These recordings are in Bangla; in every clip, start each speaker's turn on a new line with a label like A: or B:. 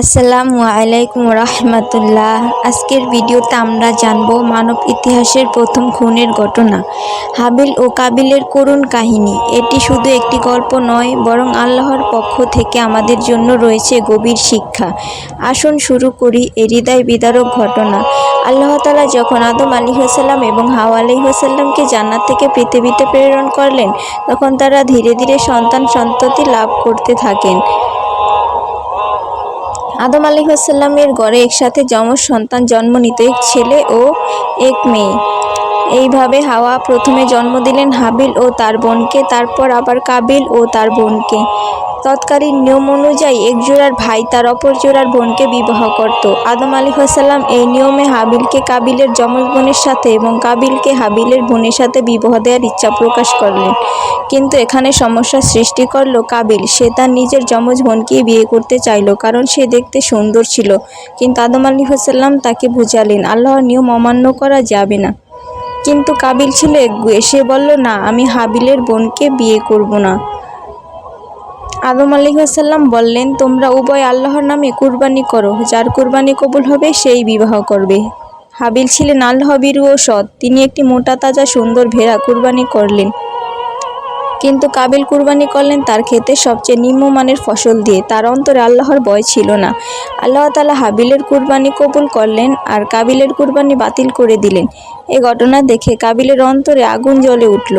A: আসসালামু আলাইকুম রহমতুল্লাহ। আজকের ভিডিওতে আমরা জানব মানব ইতিহাসের প্রথম খুনের ঘটনা, হাবিল ও কাবিলের করুণ কাহিনী। এটি শুধু একটি গল্প নয়, বরং আল্লাহর পক্ষ থেকে আমাদের জন্য রয়েছে গভীর শিক্ষা। আসুন শুরু করি এ হৃদয় বিদারক ঘটনা। আল্লাহ তালা যখন আদম আলী হাসাল্লাম এবং হাওয়া আলী হাসাল্লামকে জান্নাত থেকে পৃথিবীতে প্রেরণ করলেন, তখন তারা ধীরে ধীরে সন্তান সন্ততি লাভ করতে থাকেন। আদম আলিহাসাল্লামের গড়ে একসাথে যমজ সন্তান জন্ম নিত এক ছেলে ও এক মেয়ে। এইভাবে হাওয়া প্রথমে জন্ম দিলেন হাবিল ও তার বোনকে, তারপর আবার কাবিল ও তার বোনকে। তৎকালীন নিয়ম অনুযায়ী এক জোড়ার ভাই তার অপর জোড়ার বোনকে বিবাহ করত। আদম আলী হাসাল্লাম এই নিয়মে হাবিলকে কাবিলের যমজ বোনের সাথে এবং কাবিলকে হাবিলের বোনের সাথে বিবাহ দেওয়ার ইচ্ছা প্রকাশ করলেন। কিন্তু এখানে সমস্যার সৃষ্টি করল কাবিল। সে তার নিজের যমজ বোনকেই বিয়ে করতে চাইল কারণ সে দেখতে সুন্দর ছিল। কিন্তু আদম আলী হাসাল্লাম তাকে বুঝালেন, আল্লাহর নিয়ম অমান্য করা যাবে না। কিন্তু কাবিল ছিল একগুয়ে সে বলল, না, আমি হাবিলের বোনকে বিয়ে করব না। আদম আলিহাসাল্লাম বললেন, তোমরা উভয় আল্লাহর নামে কুরবানি করো। যার কুরবানি কবুল হবে, সেই বিবাহ করবে। হাবিল ছিলেন আল্লাহ বীরু ও সৎ তিনি একটি মোটা, তাজা, সুন্দর ভেড়া কুরবানি করলেন। কিন্তু কাবিল কুরবানি করলেন তার ক্ষেতে সবচেয়ে নিম্নমানের ফসল দিয়ে। তার অন্তরে আল্লাহর ভয় ছিল না। আল্লাহ তালা হাবিলের কুরবানি কবুল করলেন আর কাবিলের কুরবানি বাতিল করে দিলেন। এ ঘটনা দেখে কাবিলের অন্তরে আগুন জ্বলে উঠল।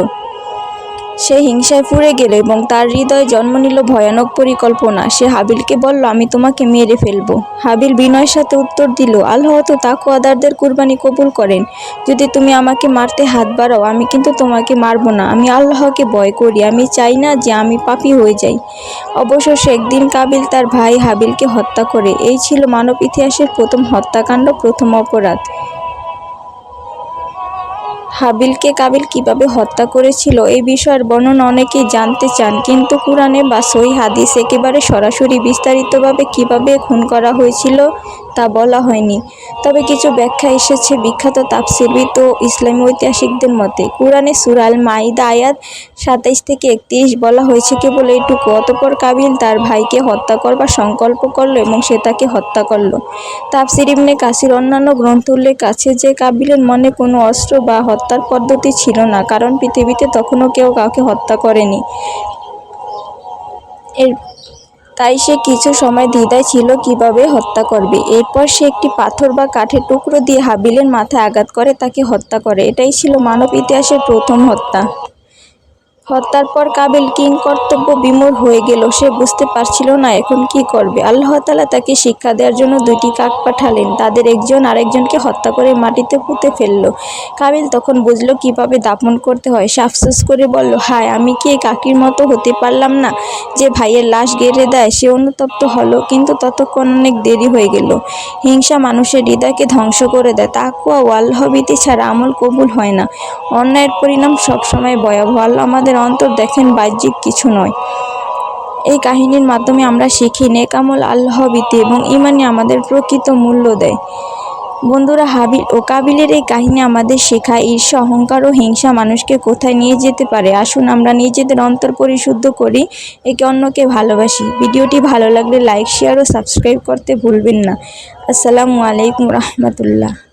A: সে হিংসায় পুড়ে গেল এবং তার হৃদয়ে জন্ম নিল ভয়ানক পরিকল্পনা। সে হাবিলকে বলল, আমি তোমাকে মেরে ফেলব। হাবিল বিনয়ের সাথে উত্তর দিল, আল্লাহ তো তাকুয়াদারদের কুরবানি কবুল করেন। যদি তুমি আমাকে মারতে হাত বাড়াও, আমি কিন্তু তোমাকে মারবো না। আমি আল্লাহকে ভয় করি। আমি চাই না যে আমি পাপি হয়ে যাই। অবশেষে একদিন কাবিল তার ভাই হাবিলকে হত্যা করে। এই ছিল মানব ইতিহাসের প্রথম হত্যাকাণ্ড, প্রথম অপরাধ। হাবিলকে কাবিল কীভাবে হত্যা করেছিল এই বিষয়ের বর্ণনা অনেকেই জানতে চান, কিন্তু কোরআনে বা সই হাদিস একেবারে সরাসরি বিস্তারিতভাবে কীভাবে খুন করা হয়েছিল তা বলা হয়নি। তবে কিছু ব্যাখ্যা এসেছে। বিখ্যাত তাফসিরবিদ ও ইসলামী ঐতিহাসিকদের মতে, কোরআনে সুরাল মাইদা আয়াত সাতাইশ থেকে একত্রিশ বলা হয়েছে কেবল এইটুকু। অতপর কাবিল তার ভাইকে হত্যা করবার সংকল্প করল এবং সে তাকে হত্যা করল। তাফসির ইবনে কাসির অন্যান্য গ্রন্থ উল্লেখ আছে যে কাবিলের মনে কোনো অস্ত্র বা হত্যার পদ্ধতি ছিল না, কারণ পৃথিবীতে তখনও কেউ কাউকে হত্যা করেনি। এর তাই সে কিছু সময় দ্বিধায় ছিল কীভাবে হত্যা করবে। এরপর সে একটি পাথর বা কাঠের টুকরো দিয়ে হাবিলের মাথায় আঘাত করে, তাকে হত্যা করে। এটাই ছিল মানব ইতিহাসের প্রথম হত্যা। হত্যার পর কাবিল কিং কর্তব্য বিমূঢ় হয়ে গেল। সে বুঝতে পারছিল না এখন কি করবে। আল্লাহ তালা তাকে শিক্ষা দেওয়ার জন্য দুইটি কাক পাঠালেন। তাদের একজন আরেকজনকে হত্যা করে মাটিতে পুঁতে ফেলল। কাবিল তখন বুঝলো কীভাবে দাপন করতে হয়। সে আফসোস করে বলল, হায়, আমি কি কাকির মতো হতে পারলাম না যে ভাইয়ের লাশ গেড়ে দেয়? সে অনুতপ্ত হলো, কিন্তু ততক্ষণ অনেক দেরি হয়ে গেল। হিংসা মানুষের হৃদয়কে ধ্বংস করে দেয়। তাকুয়া ও আল্লাহবিতি ছাড়া আমল কবুল হয় না। অন্যায়ের পরিণাম সবসময় ভয়াবহ। আল্লাহ আমাদের অন্তর দেখেন বাহ্যিক কিছু নয়। এই কাহিনীর মাধ্যমে আমরা শিখি, নেকামল আল্লাহবিতে এবং ইমানে আমাদের প্রকৃত মূল্য দেয়। বন্ধুরা, হাবিল ও কাবিলের এই কাহিনী আমাদের শেখায় ঈর্ষা, অহংকার ও হিংসা মানুষকে কোথায় নিয়ে যেতে পারে? আসুন আমরা নিজেদের অন্তর পরিশুদ্ধ করি, একে অন্যকে ভালোবাসি। ভিডিওটি ভালো লাগলে লাইক, শেয়ার ও সাবস্ক্রাইব করতে ভুলবেন না। আসসালামু আলাইকুম রহমতুল্লাহ।